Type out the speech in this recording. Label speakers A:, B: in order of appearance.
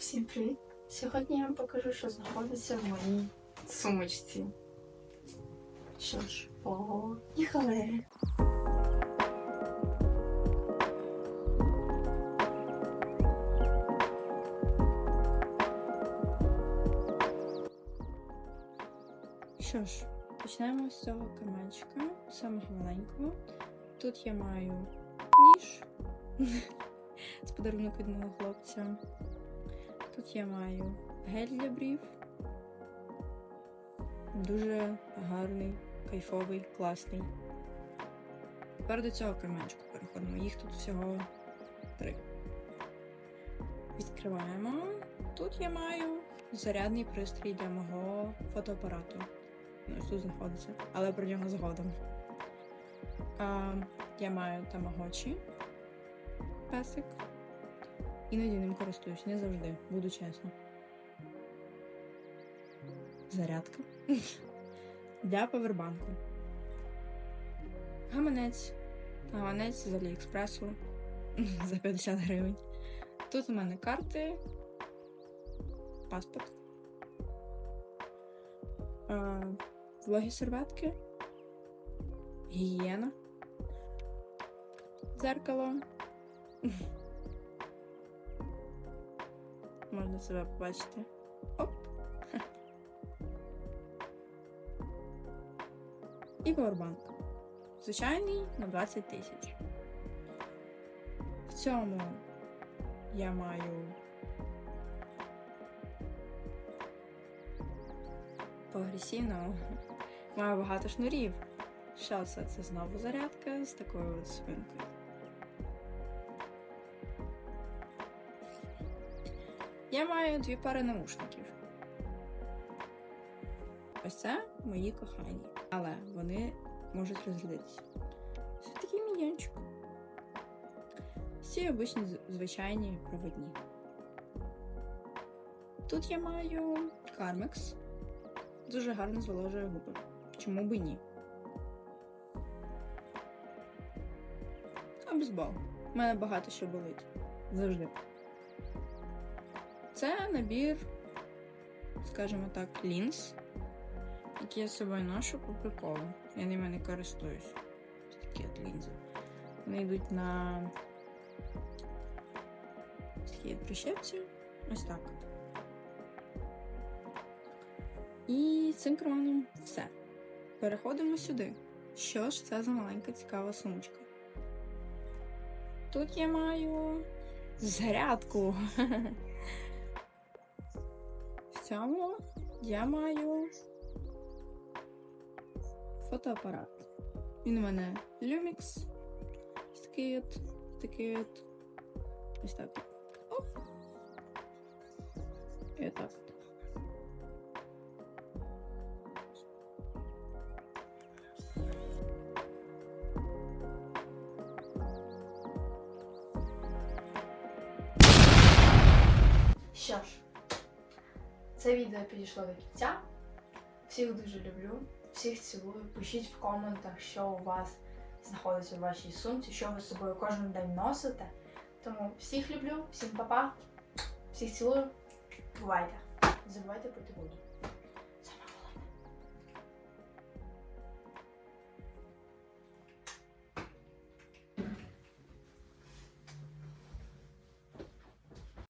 A: Всім привіт! Сьогодні я вам покажу, що знаходиться в моїй сумочці. Що ж, поїхали! Що ж, почнемо з цього карманчика, самого маленького. Тут я маю ніж. Це подарунок від мого хлопця. Тут я маю гель для брів. Дуже гарний, кайфовий, класний. Тепер до цього карманчику переходимо. Їх тут всього три. Відкриваємо. Тут я маю зарядний пристрій для мого фотоапарату. Ну, тут знаходиться, але про нього згодом. А, я маю тамагочі песик. Іноді ним користуюсь, не завжди, буду чесно. Зарядка. Для павербанку. Гаманець. Гаманець з Аліекспресу за 50 гривень. Тут у мене карти, паспорт, вологі серветки, гігієна, дзеркало. Можна себе побачити. Оп. І повербанк. Звичайний на 20 тисяч. В цьому я маю по-агресивному. Маю багато шнурів. Що це? Це знову зарядка з такою свинкою. Я маю дві пари наушників. Ось це мої кохані. Але вони можуть розрядитися. Це такий міньончик. Всі обичні звичайні проводні. Тут я маю Кармекс. Дуже гарно зволожує губи. Чому би ні? А бейсбол. У мене багато що болить. Завжди. Це набір, скажімо так, лінз, які я з собою ношу по приколу. Я ними не користуюсь. Такі от лінзи. Вони йдуть на такі прищепці. Ось так. от. І цим кроном все. Переходимо сюди. Що ж це за маленька цікава сумочка? Тут я маю зарядку. Цьому я маю фотоапарат. Він у мене Lumix. Ось такий от, такий от. Ось так. Оп. І отак. Що ж, це відео підійшло до кінця. Всіх дуже люблю, всіх цілую. Пишіть в коментах, що у вас знаходиться в вашій сумці, що ви з собою кожен день носите. Тому всіх люблю, всім па-па, всіх цілую. Бувайте. Забувайте пити воду.